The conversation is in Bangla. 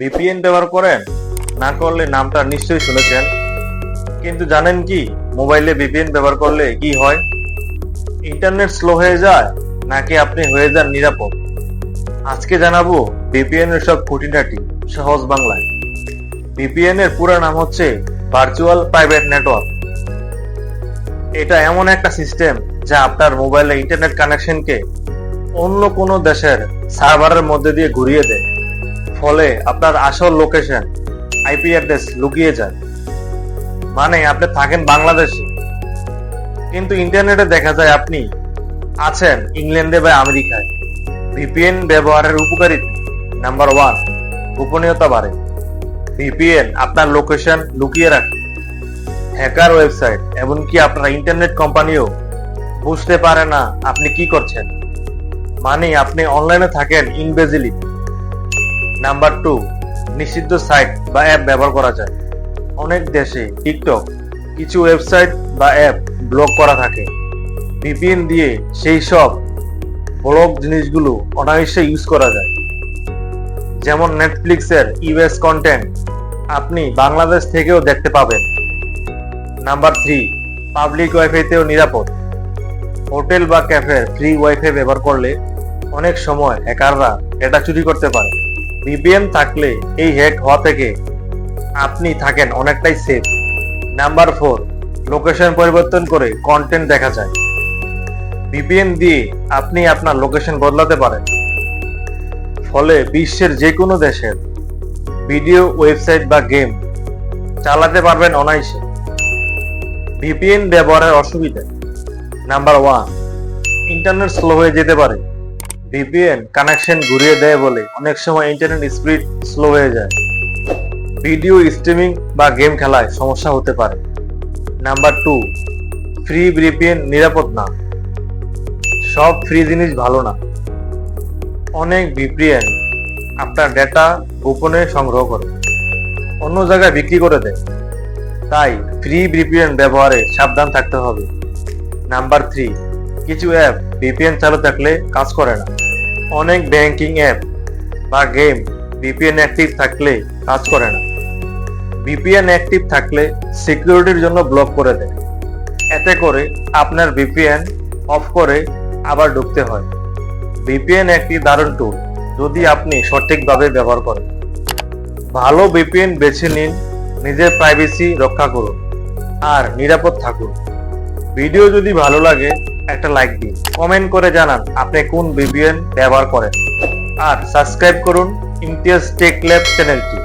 ভিপিএন ব্যবহার করেন না করলে নামটা নিশ্চয়ই শুনেছেন। কিন্তু জানেন কি, মোবাইলে ভিপিএন ব্যবহার করলে কি হয়? ইন্টারনেট স্লো হয়ে যায়, নাকি আপনি হয়ে যান নিরাপদ? আজকে জানাব ভিপিএন এর সব খুঁটিনাটি, সহজ বাংলায়। ভিপিএন এর পুরো নাম হচ্ছে ভার্চুয়াল প্রাইভেট নেটওয়ার্ক এটা এমন একটা সিস্টেম যা আপনার মোবাইলে ইন্টারনেট কানেকশনকে অন্য কোনো দেশের সার্ভারের মধ্যে দিয়ে ঘুরিয়ে দেয়। ফলে আপনার আসল লোকেশন আইপি অ্যাড্রেস লুকিয়ে যায়। মানে আপনি থাকেন বাংলাদেশে। কিন্তু ইন্টারনেটে দেখা যায় আপনি আছেন ইংল্যান্ডে বা আমেরিকায়। ভিপিএন ব্যবহারের উপকারিতা নাম্বার ওয়ান গোপনীয়তা বাড়ে। ভিপিএন আপনার লোকেশন লুকিয়ে রাখে। হ্যাকার ওয়েবসাইট এমনকি আপনার ইন্টারনেট কোম্পানিও বুঝতে পারে না আপনি কি করছেন। মানে আপনি অনলাইনে থাকেন ইনভেজিলি। নাম্বার টু, নিষিদ্ধ সাইট বা অ্যাপ ব্যবহার করা যায়। অনেক দেশে টিকটক, কিছু ওয়েবসাইট বা অ্যাপ ব্লক করা থাকে। ভিপিএন দিয়ে সেই সব ব্লক জিনিসগুলো অনায়াসে ইউজ করা যায়। যেমন নেটফ্লিক্সের ইউএস কন্টেন্ট আপনি বাংলাদেশ থেকেও দেখতে পাবেন। নাম্বার থ্রি, পাবলিক ওয়াইফাইতেও নিরাপদ। হোটেল বা ক্যাফের ফ্রি ওয়াইফাই ব্যবহার করলে অনেক সময় হ্যাকাররা এটা চুরি করতে পারে। ভিপিএন থাকলে এই হ্যাক হওয়া থেকে আপনি থাকেন অনেকটাই সেফ নাম্বার ফোর লোকেশন পরিবর্তন করে কন্টেন্ট দেখা যায়। ভিপিএন দিয়ে আপনি আপনার লোকেশন বদলাতে পারেন। ফলে বিশ্বের যে কোনো দেশের ভিডিও ওয়েবসাইট বা গেম চালাতে পারবেন অনায়াসে। ভিপিএন ব্যবহারের অসুবিধা। নাম্বার ওয়ান ইন্টারনেট স্লো হয়ে যেতে পারে। ভিপিএন কানেকশন ঘুরিয়ে দেয় বলে অনেক সময় ইন্টারনেট স্পিড স্লো হয়ে যায়। ভিডিও স্ট্রিমিং বা গেম খেলায় সমস্যা হতে পারে। নাম্বার টু ফ্রি ভিপিএন নিরাপদ না। সব ফ্রি জিনিস ভালো না। অনেক ভিপিএন আপনার ডেটা গোপনে সংগ্রহ করে, অন্য জায়গায় বিক্রি করে দেয়। তাই ফ্রি ভিপিএন ব্যবহারে সাবধান থাকতে হবে। নাম্বার থ্রি কিছু অ্যাপ ভিপিএন চালু থাকলে কাজ করে না। অনেক ব্যাংকিং অ্যাপ বা গেম ভিপিএন অ্যাক্টিভ থাকলে কাজ করে না। ভিপিএন অ্যাক্টিভ থাকলে সিকিউরিটির জন্য ব্লক করে দেয়। এতে করে আপনার ভিপিএন অফ করে আবার ঢুকতে হয়। ভিপিএন একটি দারুণ টুল যদি আপনি সঠিকভাবে ব্যবহার করেন। ভালো ভিপিএন বেছে নিন, নিজের প্রাইভেসি রক্ষা করুন, আর নিরাপদ থাকুন। ভিডিও যদি ভালো লাগে, একটা লাইক দিন। কমেন্ট করে জানান আপনি কোন বিবিএন ব্যবহার করেন। আর সাবস্ক্রাইব করুন ইমতিয়াজ টেক ল্যাব চ্যানেলটি